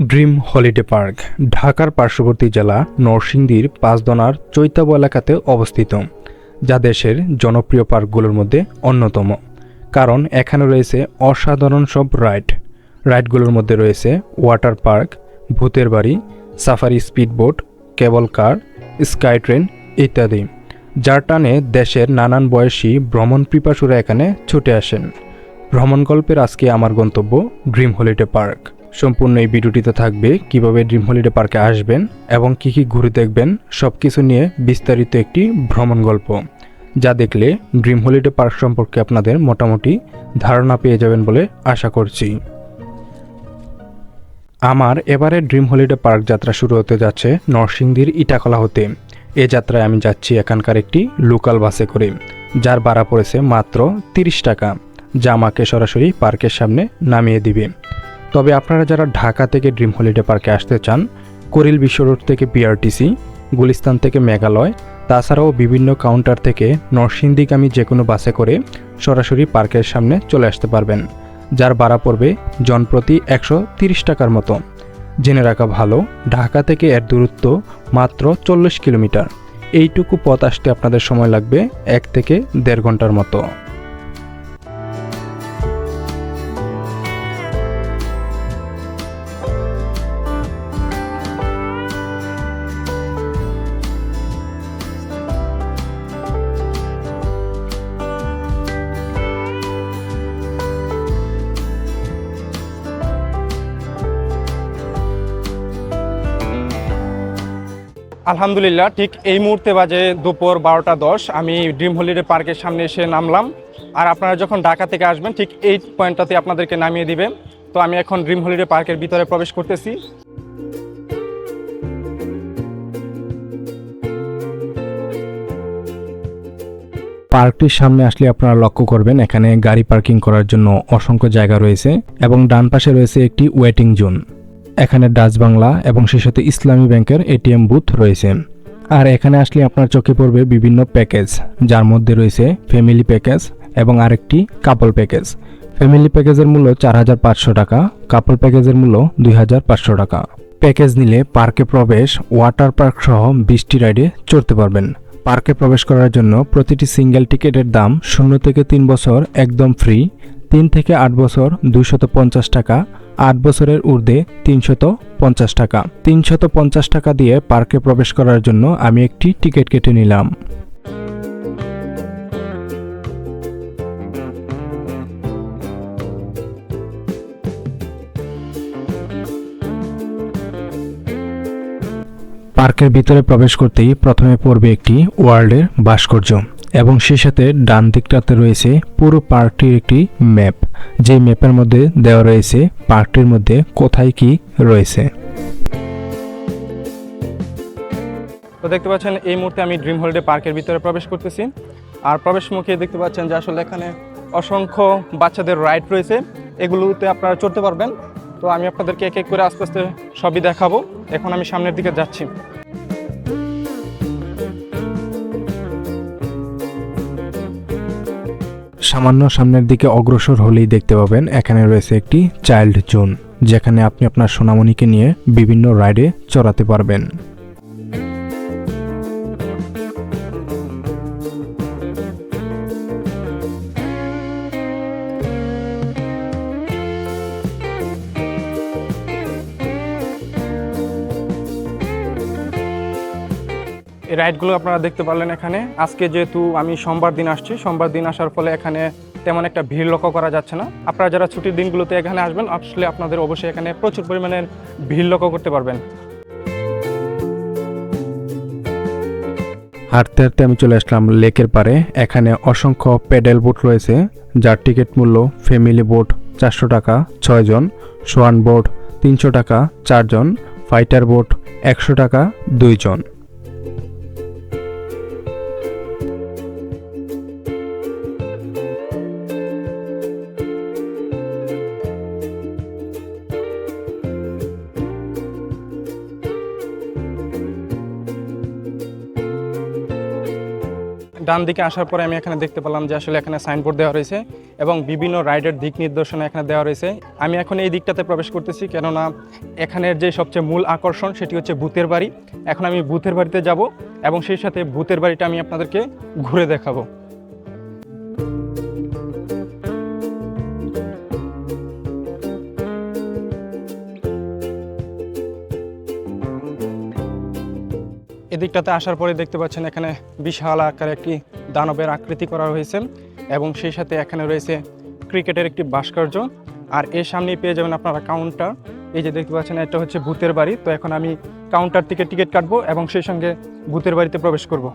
Dream holiday park, ঢাকার পার্শ্ববর্তী জেলা নরসিংদীর পাঁচদনার চৈতাব এলাকাতে অবস্থিত, যা দেশের জনপ্রিয় পার্কগুলোর মধ্যে অন্যতম। কারণ এখানে রয়েছে অসাধারণ সব রাইড। রাইডগুলোর মধ্যে রয়েছে ওয়াটার পার্ক, ভূতের বাড়ি, safari speedboat, cable car, sky train ইত্যাদি, যার টানে দেশের নানান বয়সী ভ্রমণ পিপাসুরা এখানে ছুটে আসেন। ভ্রমণ গল্পের আজকে আমার গন্তব্য ড্রিম হলিডে পার্ক। সম্পূর্ণ এই ভিডিওটিতে থাকবে কীভাবে ড্রিম হলিডে পার্কে আসবেন এবং কি কি ঘুরে দেখবেন সব কিছু নিয়ে বিস্তারিত একটি ভ্রমণ গল্প। যা দেখলে ড্রিম হলিডে পার্ক সম্পর্কে আপনাদের মোটামুটি ধারণা পেয়ে যাবেন বলে আশা করছি। আমার এবারে ড্রিম হলিডে পার্ক যাত্রা শুরু হতে যাচ্ছে নরসিংদীর ইটাখলা হতে। এ যাত্রায় আমি যাচ্ছি এখানকার একটি লোকাল বাসে করে, যার ভাড়া পড়েছে মাত্র তিরিশ টাকা, যা আমাকে সরাসরি পার্কের সামনে নামিয়ে দিবে। তবে আপনারা যারা ঢাকা থেকে ড্রিম হলিডে পার্কে আসতে চান, করিল বিশ্ব রোড থেকে পিআরটিসি গুলিস্তান থেকে মেঘালয়, তাছাড়াও বিভিন্ন কাউন্টার থেকে নরসিংদীগামী যে কোনো বাসে করে সরাসরি পার্কের সামনে চলে আসতে পারবেন, যার ভাড়া পড়বে জনপ্রতি একশো তিরিশ টাকার মতো। জেনে রাখা ভালো, ঢাকা থেকে এর দূরত্ব মাত্র চল্লিশ কিলোমিটার। এইটুকু পথ আসতে আপনাদের সময় লাগবে এক থেকে দেড় ঘণ্টার মতো। আলহামদুলিল্লাহ, ঠিক এই মুহূর্তে বাজে দুপুর বারোটা দশ। আমি ড্রিম হলিডে পার্কের সামনে এসে নামলাম। আর আপনারা যখন ঢাকা থেকে আসবেন, ঠিক এই পয়েন্টটাতে আপনাদেরকে নামিয়ে দিবে। তো আমি এখন ড্রিম হলিডে পার্কের ভিতরে প্রবেশ করতেছি। পার্কটির সামনে আসলে আপনারা লক্ষ্য করবেন, এখানে গাড়ি পার্কিং করার জন্য অসংখ্য জায়গা রয়েছে এবং ডান পাশে রয়েছে একটি ওয়েটিং জোন। এখানে ডাচ বাংলা এবং সেই সাথে ইসলামী ব্যাংকের এটিএম বুথ রয়েছে। আর এখানে আসলে আপনার চোখে পড়বে বিভিন্ন প্যাকেজ, যার মধ্যে রয়েছে ফ্যামিলি প্যাকেজ এবং আরেকটি কাপল প্যাকেজ। ফ্যামিলি প্যাকেজের মূল্য চার হাজার পাঁচশো টাকা, কাপল প্যাকেজের মূল্য দুই হাজার পাঁচশো টাকা। প্যাকেজ নিলে পার্কে প্রবেশ, ওয়াটার পার্ক সহ বিশটি রাইডে চড়তে পারবেন। পার্কে প্রবেশ করার জন্য প্রতিটি সিঙ্গেল টিকিটের দাম শূন্য থেকে তিন বছর একদম ফ্রি। তিন থেকে আট বছর দুইশত পঞ্চাশ টাকা, আট বছরের ঊর্ধ্বে তিনশত পঞ্চাশ টাকা। তিনশত পঞ্চাশ টাকা দিয়ে পার্কে প্রবেশ করার জন্য আমি একটি টিকিট কেটে নিলাম। পার্কের ভিতরে প্রবেশ করতেই প্রথমে পড়বে একটি ওয়ার্ল্ডের ভাস্কর্য। এবং সেই সাথে ডান দিকটাতে রয়েছে পুরো পার্কটির একটি ম্যাপ। যে ম্যাপের মধ্যে দেওয়া রয়েছে পার্কটির মধ্যে কোথায় কি রয়েছে। তো দেখতে পাচ্ছেন, এই মুহূর্তে আমি ড্রিম হলিডে পার্কের ভিতরে প্রবেশ করতেছি। আর প্রবেশ মুখে দেখতে পাচ্ছেন যে আসলে এখানে অসংখ্য বাচ্চাদের রাইড রয়েছে। এগুলোতে আপনারা চড়তে পারবেন। তো আমি আপনাদেরকে এক এক করে আস্তে আস্তে সবই দেখাবো। এখন আমি সামনের দিকে যাচ্ছি। সামান্য সামনের দিকে অগ্রসর হলেই দেখতে পাবেন এখানে রয়েছে একটি চাইল্ড জোন, যেখানে আপনি আপনার সোনামণিকে নিয়ে বিভিন্ন রাইডে চড়াতে পারবেন। রাইডগুলো আপনারা দেখতে পারলেন এখানে। আজকে যেহেতু আমি সোমবার দিন আসছি, সোমবার দিন আসার ফলে এখানে তেমন একটা ভিড় লক্ষ্য করা যাচ্ছে না। আপনারা যারা ছুটির দিনগুলোতে এখানে আসবেন, আসলে আপনাদের অবশ্যই এখানে প্রচুর পরিমাণে ভিড় লক্ষ্য করতে পারবেন। হাঁটতে হাঁটতে আমি চলে আসলাম লেকের পারে এখানে অসংখ্য প্যাডেল বোট রয়েছে, যার টিকিট মূল্য ফ্যামিলি বোট চারশো টাকা ছয়জন সোয়ান বোট তিনশো টাকা চারজন ফাইটার বোট একশো টাকা দুইজন ডান দিকে আসার পরে আমি এখানে দেখতে পেলাম যে আসলে এখানে সাইনবোর্ড দেওয়া রয়েছে এবং বিভিন্ন রাইডের দিক নির্দেশনা এখানে দেওয়া রয়েছে। আমি এখন এই দিকটাতে প্রবেশ করতেছি কেননা এখানের যে সবচেয়ে মূল আকর্ষণ সেটি হচ্ছে ভূতের বাড়ি। এখন আমি ভূতের বাড়িতে যাব এবং সেই সাথে ভূতের বাড়িটা আমি আপনাদেরকে ঘুরে দেখাবো। এদিকটাতে আসার পরে দেখতে পাচ্ছেন এখানে বিশাল আকারে একটি দানবের আকৃতি করা হয়েছে এবং সেই সাথে এখানে রয়েছে ক্রিকেটের একটি ভাস্কর্য। আর এর সামনেই পেয়ে যাবেন আপনারা কাউন্টার। এই যে দেখতে পাচ্ছেন, এটা হচ্ছে ভূতের বাড়ি। তো এখন আমি কাউন্টার থেকে টিকিট কাটবো এবং সেই সঙ্গে ভূতের বাড়িতে প্রবেশ করব।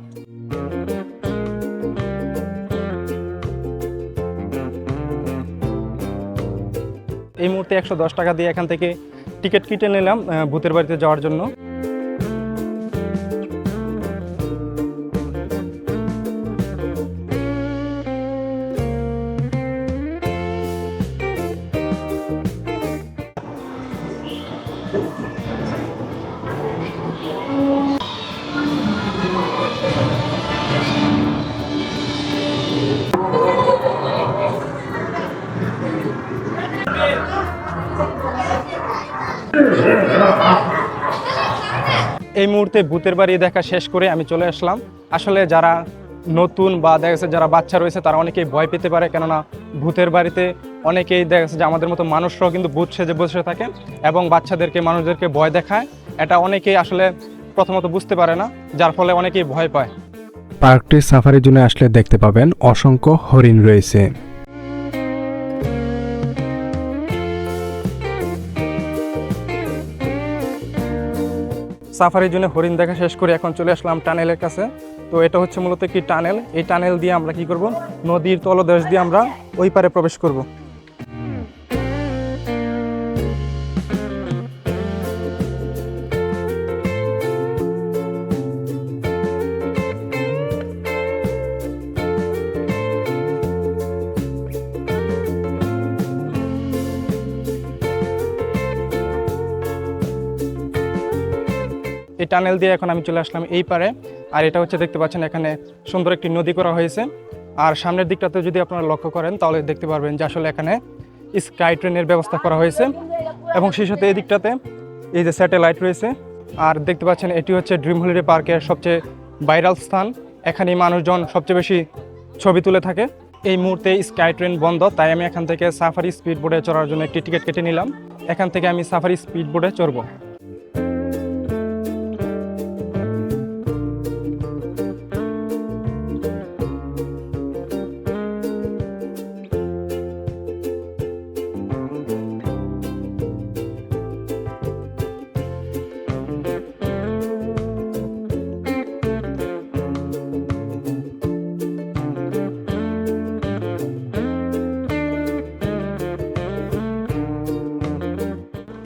এই মুহূর্তে একশো দশ টাকা দিয়ে এখান থেকে টিকিট কেটে নিলাম ভূতের বাড়িতে যাওয়ার জন্য। মুহূর্তে ভূতের বাড়ি দেখা শেষ করে আমি চলে আসলাম। আসলে যারা নতুন বা দেখা যাচ্ছে যারা বাচ্চা রয়েছে, তারা অনেকেই ভয় পেতে পারে। কেননা ভূতের বাড়িতে অনেকেই দেখা যাচ্ছে যে আমাদের মতো মানুষরাও কিন্তু ভূত সেজে বসে থাকে এবং বাচ্চাদেরকে, মানুষদেরকে ভয় দেখায়। এটা অনেকেই আসলে প্রথমত বুঝতে পারে না, যার ফলে অনেকেই ভয় পায়। পার্কটির সাফারির জন্য আসলে দেখতে পাবেন অসংখ্য হরিণ রয়েছে। সাফারির জন্য হরিণ দেখা শেষ করে এখন চলে আসলাম টানেলের কাছে। তো এটা হচ্ছে মূলত একটি টানেল। এই টানেল দিয়ে আমরা কি করব? নদীর তলদেশ দিয়ে আমরা ওই পারে প্রবেশ করব। টানেল দিয়ে এখন আমি চলে আসলাম এই পারে। আর এটা হচ্ছে দেখতে পাচ্ছেন এখানে সুন্দর একটি নদী করা হয়েছে। আর সামনের দিকটাতে যদি আপনারা লক্ষ্য করেন, তাহলে দেখতে পারবেন যে আসলে এখানে স্কাই ট্রেনের ব্যবস্থা করা হয়েছে। এবং সেই সাথে এই দিকটাতে এই যে স্যাটেলাইট রয়েছে। আর দেখতে পাচ্ছেন এটি হচ্ছে ড্রিম হলিডে পার্কের সবচেয়ে ভাইরাল স্থান। এখানেই মানুষজন সবচেয়ে বেশি ছবি তুলে থাকে। এই মুহূর্তে স্কাই ট্রেন বন্ধ, তাই আমি এখান থেকে সাফারি স্পিড বোর্ডে চড়ার জন্য একটি টিকিট কেটে নিলাম। এখান থেকে আমি সাফারি স্পিড বোর্ডে চড়বো।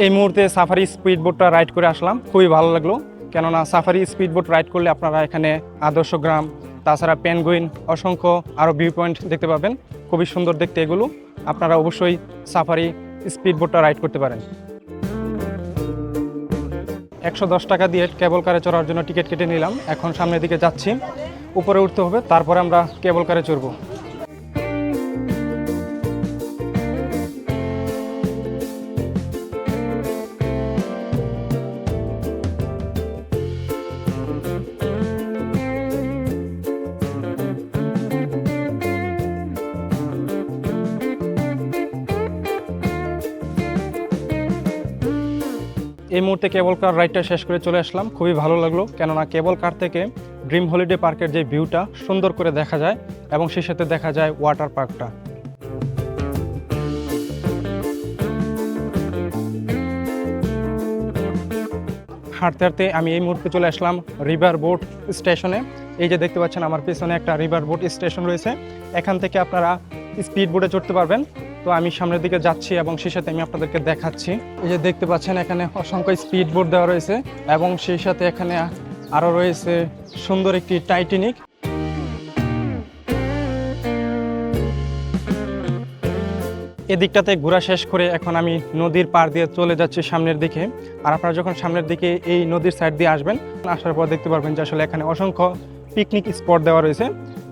এই মুহূর্তে সাফারি স্পিড বোটটা রাইড করে আসলাম। খুবই ভালো লাগল। কেননা সাফারি স্পিড বোট রাইড করলে আপনারা এখানে আদর্শ গ্রাম, তাছাড়া পেনগুইন অসংখ্য আরও ভিউ পয়েন্ট দেখতে পাবেন। খুবই সুন্দর দেখতে এগুলো। আপনারা অবশ্যই সাফারি স্পিড বোটটা রাইড করতে পারেন। একশো দশ টাকা দিয়ে কেবল কারে চড়ার জন্য টিকিট কেটে নিলাম। এখন সামনের দিকে যাচ্ছি। উপরে উঠতে হবে, তারপরে আমরা কেবল কারে চড়বো। এই মুহূর্তে কেবল কার রাইডটা শেষ করে চলে আসলাম। খুবই ভালো লাগল, কেননা কেবল কার থেকে ড্রিম হলিডে পার্কের যে ভিউটা সুন্দর করে দেখা যায় এবং সেই সাথে দেখা যায় ওয়াটার পার্কটা হাঁটতে হাঁটতে আমি এই মুহূর্তে চলে আসলাম রিভার বোট স্টেশনে এই যে দেখতে পাচ্ছেন, আমার পেছনে একটা রিভার বোট স্টেশন রয়েছে। এখান থেকে আপনারা স্পিড বোটে চড়তে পারবেন। তো আমি সামনের দিকে যাচ্ছি এবং সেই সাথে আমি আপনাদেরকে দেখাচ্ছি। এই যে দেখতে পাচ্ছেন, এখানে অসংখ্য স্পিড বোট দেওয়া রয়েছে এবং সেই সাথে এখানে আরও রয়েছে সুন্দর একটি টাইটানিক। এদিকটাতে ঘোরা শেষ করে এখন আমি নদীর পার দিয়ে চলে যাচ্ছি সামনের দিকে। আর আপনারা যখন সামনের দিকে এই নদীর সাইড দিয়ে আসবেন, আসার পর দেখতে পারবেন যে আসলে এখানে অসংখ্য পিকনিক স্পট দেওয়া রয়েছে।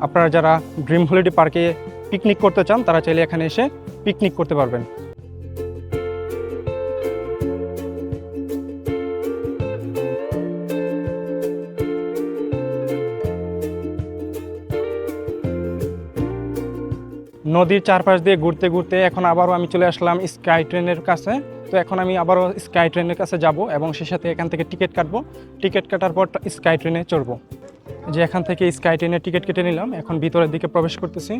আপনারা যারা ড্রিম হলিডে পার্কে পিকনিক করতে চান, তারা চাইলে এখানে এসে পিকনিক করতে পারবেন। নদীর চারপাশ দিয়ে ঘুরতে ঘুরতে এখন আবারও আমি চলে আসলাম স্কাই ট্রেনের কাছে। তো এখন আমি আবারও স্কাই ট্রেনের কাছে যাব এবং সে সাথে এখান থেকে টিকিট কাটবো। টিকিট কাটার পর স্কাই ট্রেনে চড়বো। যে এখান থেকে স্কাই ট্রেনের টিকিট কেটে নিলাম, এখন ভিতরের দিকে প্রবেশ করতেছি।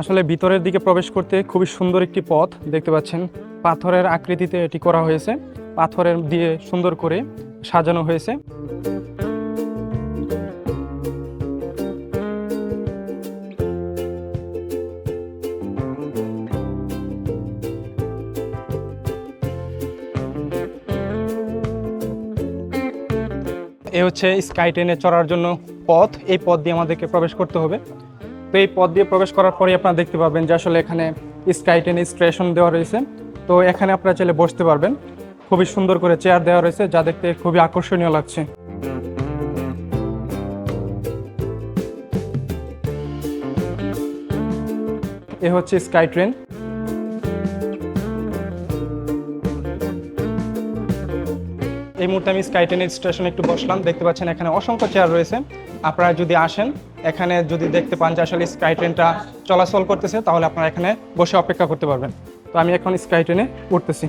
আসলে ভিতরের দিকে প্রবেশ করতে খুবই সুন্দর একটি পথ, দেখতে পাচ্ছেন। পাথরের আকৃতিতে এটি করা হয়েছে। পাথরের দিয়ে সুন্দর করে সাজানো হয়েছে। হচ্ছে স্কাই ট্রেনে চড়ার জন্য পথ। এই পথ দিয়ে আমাদেরকে প্রবেশ করতে হবে। তো এই পথ দিয়ে প্রবেশ করার পরে আপনারা দেখতে পাবেন যে আসলে এখানে স্কাই ট্রেনে স্টেশন দেওয়া রয়েছে। তো এখানে আপনারা চাইলে বসতে পারবেন। খুবই সুন্দর করে চেয়ার দেওয়া রয়েছে, যা দেখতে খুবই আকর্ষণীয় লাগছে। এ হচ্ছে স্কাই ট্রেন। এই মুহূর্তে আমি স্কাই ট্রেনের স্টেশনে একটু বসলাম। দেখতে পাচ্ছেন এখানে অসংখ্য চেয়ার রয়েছে। আপনারা যদি আসেন, এখানে যদি দেখতে পান যে আসলে স্কাই ট্রেনটা চলাচল করতেছে, তাহলে আপনারা এখানে বসে অপেক্ষা করতে পারবেন। তো আমি এখন স্কাই ট্রেনে উঠতেছি।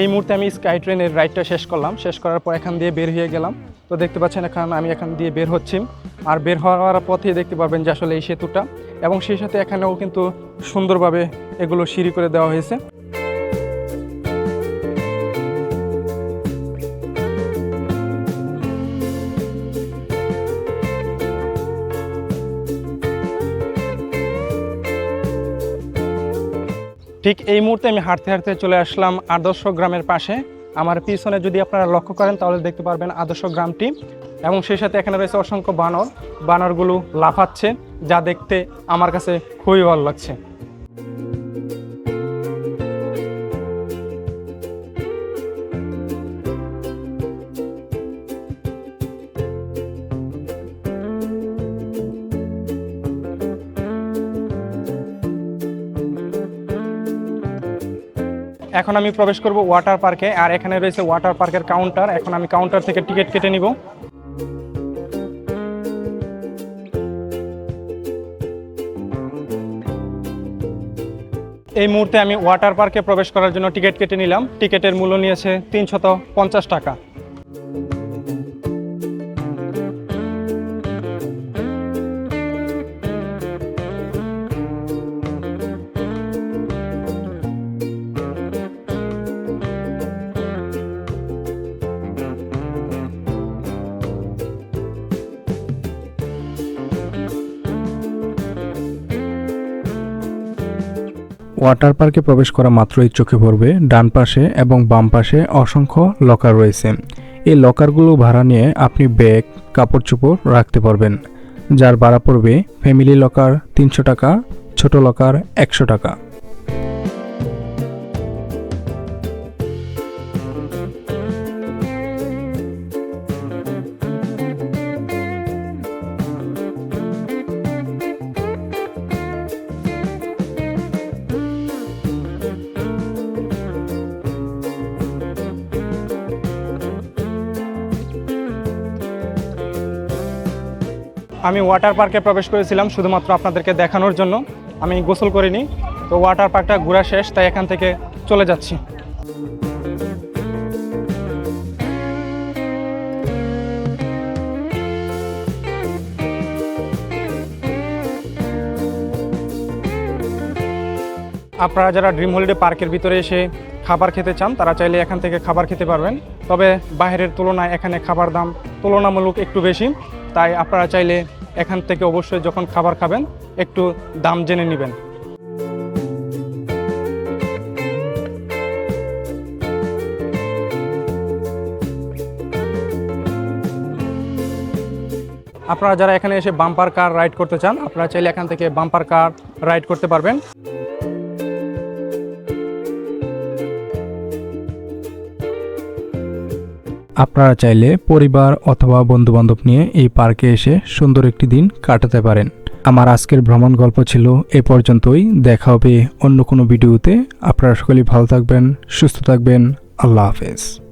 এই মুহূর্তে আমি স্কাই ট্রেনের রাইডটা শেষ করলাম। শেষ করার পর এখান দিয়ে বের হয়ে গেলাম। তো দেখতে পাচ্ছেন এখন, আমি এখান দিয়ে বের হচ্ছি। আর বের হওয়ার পথে দেখতে পাবেন যে আসলে এই সেতুটা। এবং সেই সাথে এখানেও কিন্তু সুন্দরভাবে এগুলো সিঁড়ি করে দেওয়া হয়েছে। ঠিক এই মুহূর্তে আমি হাঁটতে হাঁটতে চলে আসলাম আদর্শ গ্রামের পাশে। আমার পিছনে যদি আপনারা লক্ষ্য করেন, তাহলে দেখতে পারবেন আদর্শ গ্রামটি এবং সেই সাথে এখানে রয়েছে অসংখ্য বানর। বানরগুলো লাফাচ্ছে, যা দেখতে আমার কাছে খুবই ভালো লাগছে। এখন আমি প্রবেশ করব ওয়াটার পার্কে আর এখানে রয়েছে ওয়াটার পার্কের কাউন্টার এখন আমি কাউন্টার থেকে টিকিট কেটে নিব। এই মুহূর্তে আমি ওয়াটার পার্কে প্রবেশ করার জন্য টিকিট কেটে নিলাম। টিকিটের মূল্য নিয়েছে তিনশত পঞ্চাশ টাকা। ওয়াটার পার্কে প্রবেশ করা মাত্রই চোখে পড়বে, ডান পাশে এবং বাম পাশে অসংখ্য লকার রয়েছে। এই লকারগুলো ভাড়া নিয়ে আপনি ব্যাগ কাপড় চোপড় রাখতে পারবেন। যার ভাড়া পড়বে ফ্যামিলি লকার তিনশো টাকা, ছোট লকার একশো টাকা। আমি ওয়াটার পার্কে প্রবেশ করেছিলাম শুধুমাত্র আপনাদেরকে দেখানোর জন্য। আমি গোসল করিনি, তো ওয়াটার পার্কটা ঘোরা শেষ, তাই এখান থেকে চলে যাচ্ছি। আপনারা যারা ড্রিম হলিডে পার্কের ভিতরে এসে খাবার খেতে চান, তারা চাইলে এখান থেকে খাবার খেতে পারবেন। তবে বাইরের তুলনায় এখানে খাবার দাম তুলনামূলক একটু বেশি। তাই আপনারা চাইলে এখান থেকে অবশ্যই যখন খাবার খাবেন, একটু দাম জেনে নেবেন। আপনারা যারা এখানে এসে বাম্পার কার রাইড করতে চান, আপনারা চাইলে এখান থেকে বাম্পার কার রাইড করতে পারবেন। আপনারা চাইলে পরিবার অথবা বন্ধুবান্ধব নিয়ে এই পার্কে এসে সুন্দর একটি দিন কাটাতে পারেন। আমার আজকের ভ্রমণ গল্প ছিল এ পর্যন্তই। দেখা হবে অন্য কোনো ভিডিওতে। আপনারা সকলেই ভালো থাকবেন, সুস্থ থাকবেন। আল্লাহ হাফেজ।